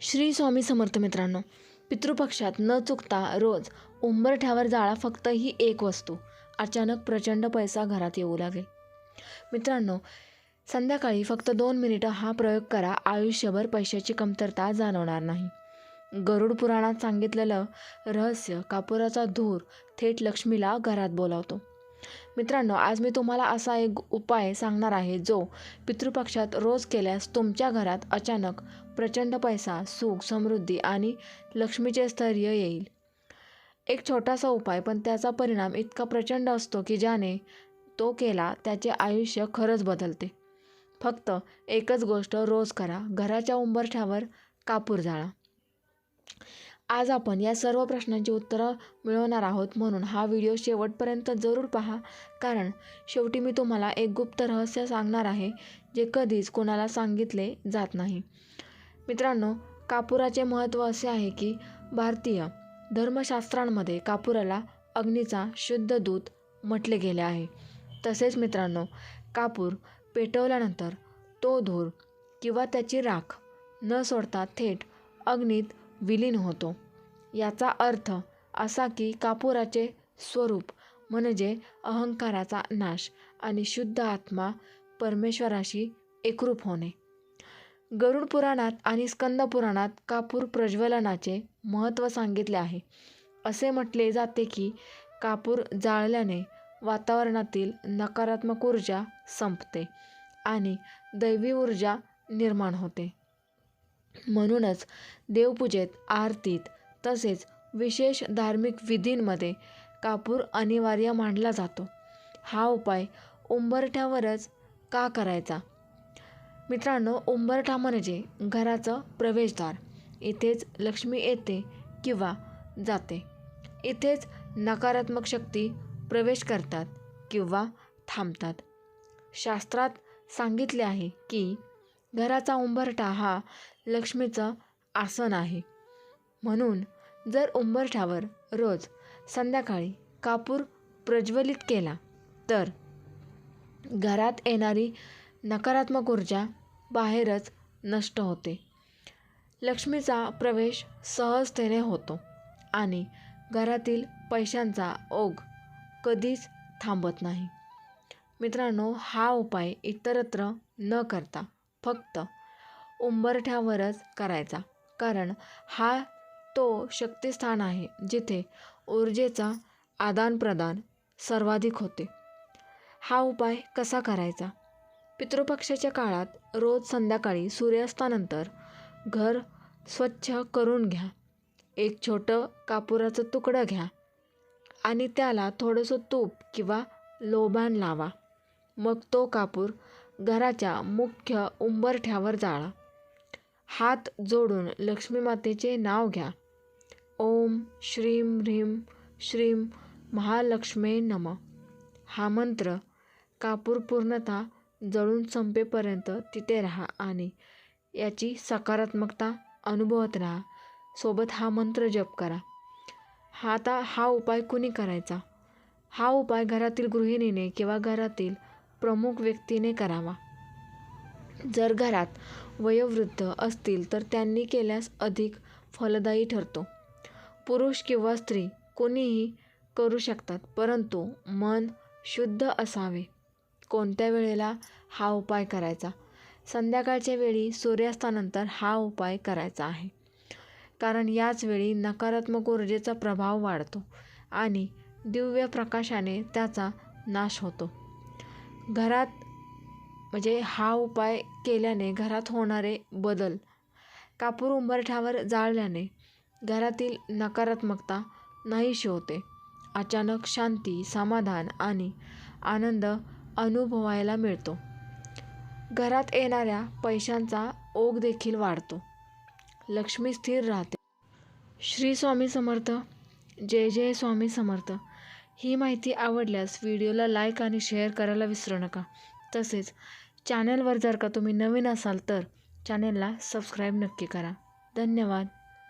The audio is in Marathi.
श्री स्वामी समर्थ मित्रांनो पितृपक्षात न चुकता रोज उंबरठ्यावर जाळा फक्त ही एक वस्तू. अचानक प्रचंड पैसा घरात येऊ लागेल. मित्रांनो संध्याकाळी फक्त दोन मिनिटं हा प्रयोग करा. आयुष्यभर पैशाची कमतरता जाणवणार नाही. गरुड पुराणात सांगितलेलं रहस्य कापुराचा धूर थेट लक्ष्मीला घरात बोलावतो. मित्रांनो आज मी तुम्हाला असा एक उपाय सांगणार आहे जो पितृपक्षात रोज केल्यास तुमच्या घरात अचानक प्रचंड पैसा सुख समृद्धी आणि लक्ष्मीचे स्थैर्य येईल. एक छोटासा उपाय पण त्याचा परिणाम इतका प्रचंड असतो की ज्याने तो केला त्याचे आयुष्य खरंच बदलते. फक्त एकच गोष्ट रोज करा घराच्या उंबरठ्यावर कापूर जाळा. आज आपण या सर्व प्रश्नांची उत्तरं मिळवणार आहोत म्हणून हा व्हिडिओ शेवटपर्यंत जरूर पहा. कारण शेवटी मी तुम्हाला एक गुप्त रहस्य सांगणार आहे जे कधीच कोणाला सांगितले जात नाही. मित्रांनो कापुराचे महत्त्व असे आहे की भारतीय धर्मशास्त्रांमध्ये कापुराला अग्नीचा शुद्ध दूत म्हटले गेले आहे. तसेच मित्रांनो कापूर पेटवल्यानंतर तो धूर किंवा त्याची राख न सोडता थेट अग्नीत विलीन होतो. याचा अर्थ असा की कापुराचे स्वरूप म्हणजे अहंकाराचा नाश आणि शुद्ध आत्मा परमेश्वराशी एकरूप होणे. गरुड पुराणात आणि स्कंद पुराणात कापूर प्रज्वलनाचे महत्त्व सांगितले आहे. असे म्हटले जाते की कापूर जाळल्याने वातावरणातील नकारात्मक ऊर्जा संपते आणि दैवी ऊर्जा निर्माण होते. म्हणूनच देवपूजेत आरतीत तसेच विशेष धार्मिक विधींमध्ये कापूर अनिवार्य मानला जातो. हा उपाय उंबरठ्यावरच का करायचा? मित्रांनो उंबरठा म्हणजे घराचं प्रवेशद्वार. इथेच लक्ष्मी येते किंवा जाते. इथेच नकारात्मक शक्ती प्रवेश करतात किंवा थांबतात. शास्त्रात सांगितले आहे की घराचा उंबरठा हा लक्ष्मीचं आसन आहे. म्हणून जर उंबरठ्यावर रोज संध्याकाळी कापूर प्रज्वलित केला तर घरात येणारी नकारात्मक ऊर्जा बाहेरच नष्ट होते. लक्ष्मीचा प्रवेश सहजतेने होतो आणि घरातील पैशांचा ओघ कधीच थांबत नाही. मित्रांनो हा उपाय इतरत्र न करता फक्त उंबरठ्यावरच करायचा. कारण हा तो शक्तिस्थान आहे जिथे ऊर्जेचा आदानप्रदान सर्वाधिक होते. हा उपाय कसा करायचा? पितृपक्षाच्या काळात रोज संध्याकाळी सूर्यास्तानंतर घर स्वच्छ करून घ्या. एक छोटं कापुराचं तुकडं घ्या आणि त्याला थोडंसं तूप किंवा लोबान लावा. मग तो कापूर घराच्या मुख्य उंबरठ्यावर जाळा. हात जोडून लक्ष्मी मातेचे नाव घ्या. ओम श्रीम ह्रीम श्रीम महालक्ष्मे नम. हा मंत्र कापूर पूर्णतः जळून संपेपर्यंत तिथे राहा आणि याची सकारात्मकता अनुभवत राहा. सोबत हा मंत्र जप करा. हा आता हा उपाय कुणी करायचा? हा उपाय घरातील गृहिणीने किंवा घरातील प्रमुख व्यक्तीने करावा. जर घरात वयोवृद्ध असतील तर त्यांनी केल्यास अधिक फलदायी ठरतो. पुरुष किंवा स्त्री कोणीही करू शकतात परंतु मन शुद्ध असावे. कोणत्या वेळेला हा उपाय करायचा? संध्याकाळच्या वेळी सूर्यास्तानंतर हा उपाय करायचा आहे. कारण याच वेळी नकारात्मक ऊर्जेचा प्रभाव वाढतो आणि दिव्य प्रकाशाने त्याचा नाश होतो. घरात म्हणजे हा उपाय केल्याने घरात होणारे बदल कापूर उंबरठ्यावर जाळल्याने घरातील नकारात्मकता नाहीशी होते. अचानक शांती समाधान आणि आनंद अनुभवायला मिळतो. घरात येणाऱ्या पैशांचा ओघ देखील वाढतो. लक्ष्मी स्थिर राहते. श्री स्वामी समर्थ. जय जय स्वामी समर्थ. ही माहिती आवडल्यास व्हिडिओला लाईक आणि शेअर करायला विसरू नका. तसेच चॅनलवर जर का तुम्ही नवीन असाल तर चॅनलला सबस्क्राईब नक्की करा. धन्यवाद.